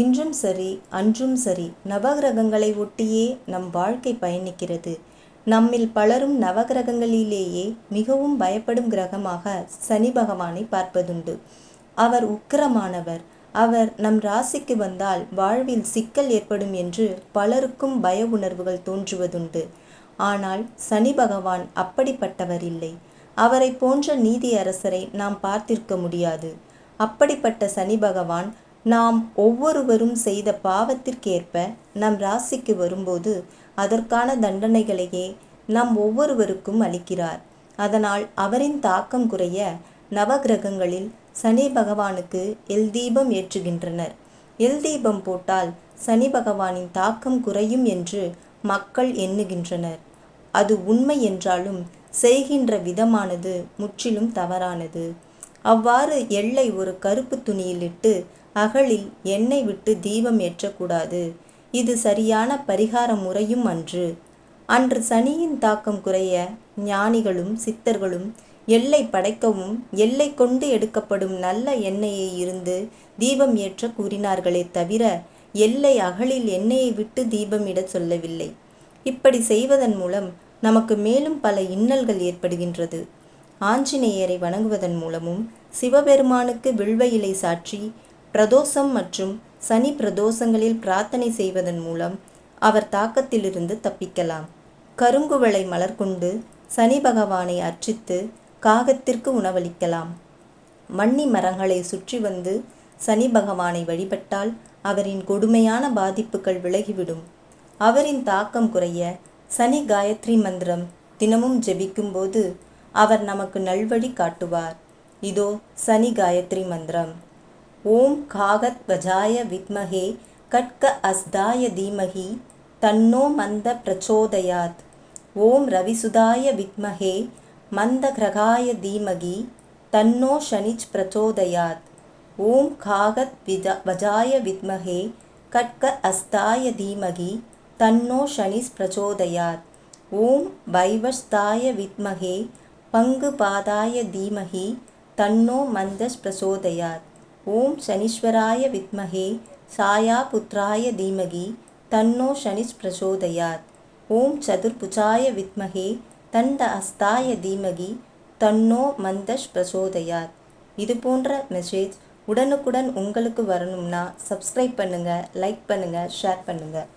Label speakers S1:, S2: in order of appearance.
S1: இன்றும் சரி அன்றும் சரி நவகிரகங்களை ஒட்டியே நம் வாழ்க்கை பயணிக்கிறது. நம்மில் பலரும் நவகிரகங்களிலேயே மிகவும் பயப்படும் கிரகமாக சனி பகவானை பார்ப்பதுண்டு. அவர் உக்கிரமானவர். அவர் நம் ராசிக்கு வந்தால் வாழ்வில் சிக்கல் ஏற்படும் என்று பலருக்கும் பய உணர்வுகள் தோன்றுவதுண்டு. ஆனால் சனி பகவான் அப்படிப்பட்டவர் இல்லை. அவரை போன்ற நீதி அரசரை நாம் பார்த்திருக்க முடியாது. அப்படிப்பட்ட சனி பகவான் நாம் ஒவ்வொருவரும் செய்த பாவத்திற்கேற்ப நம் ராசிக்கு வரும்போது அதற்கான தண்டனைகளையே நம் ஒவ்வொருவருக்கும் அளிக்கிறார். அதனால் அவரின் தாக்கம் குறைய நவகிரகங்களில் சனி பகவானுக்கு எல் தீபம் ஏற்றுகின்றனர். எல் தீபம் போட்டால் சனி பகவானின் தாக்கம் குறையும் என்று மக்கள் எண்ணுகின்றனர். அது உண்மை என்றாலும் செய்கின்ற விதமானது முற்றிலும் தவறானது. அவ்வாறு எள்ளை ஒரு கருப்பு துணியிலிட்டு அகலில் எண்ணெய் விட்டு தீபம் ஏற்றக்கூடாது. இது சரியான பரிகார முறையும் அன்று. அன்று சனியின் தாக்கம் குறைய ஞானிகளும் சித்தர்களும் எல்லை படைக்கவும் எல்லை கொண்டு எடுக்கப்படும் நல்ல எண்ணெயை இருந்து தீபம் ஏற்ற கூறினார்களே தவிர எல்லை அகலில் எண்ணெயை விட்டு தீபம் இட சொல்லவில்லை. இப்படி செய்வதன் மூலம் நமக்கு மேலும் பல இன்னல்கள் ஏற்படுகின்றது. ஆஞ்சநேயரை வணங்குவதன் மூலமும் சிவபெருமானுக்கு வில்வ இலை சாற்றி பிரதோஷம் மற்றும் சனி பிரதோஷங்களில் பிரார்த்தனை செய்வதன் மூலம் அவர் தாக்கத்திலிருந்து தப்பிக்கலாம். கருங்குவளை மலர் கொண்டு சனி பகவானை அர்ச்சித்து காகத்திற்கு உணவளிக்கலாம். மண்ணி மரங்களை சுற்றி வந்து சனி பகவானை வழிபட்டால் அவரின் கொடுமையான பாதிப்புகள் விலகிவிடும். அவரின் தாக்கம் குறைய சனி காயத்ரி மந்திரம் தினமும் ஜெபிக்கும்போது அவர் நமக்கு நல்வழி காட்டுவார். இதோ சனி காயத்ரி மந்திரம். ஓம் காகத் வஜாய வித்மகே கட்க அஸ்தாய தீமகி தன்னோ மந்த பிரச்சோதயாத். ஓம் ரவிசுதாய வித்மகே மந்த கிரகாய தீமகி தன்னோ ஷனிச் பிரச்சோதயாத். ஓம் காகத் விஜ வஜாய வித்மகே கட்க அஸ்தாய தீமகி தன்னோ ஷனிஸ் பிரச்சோதயாத். ஓம் வைவஸ்தாய வித்மகே பங்கு பாதாய தீமகி தன்னோ மந்தஸ் பிரச்சோதயாத். ஓம் சனீஸ்வராய வித்மகே சாயா புத்ராய தீமகி தன்னோ சனிஷ் பிரச்சோதயாத் ஓம் சதுர்புஜாய வித்மகே தண்ட அஸ்தாய தீமகி தன்னோ மந்தஷ் பிரச்சோதயாத் இது போன்ற மெசேஜ் உடனுக்குடன் உங்களுக்கு வரணும்னா சப்ஸ்கிரைப் பண்ணுங்கள் லைக் பண்ணுங்கள் ஷேர் பண்ணுங்கள்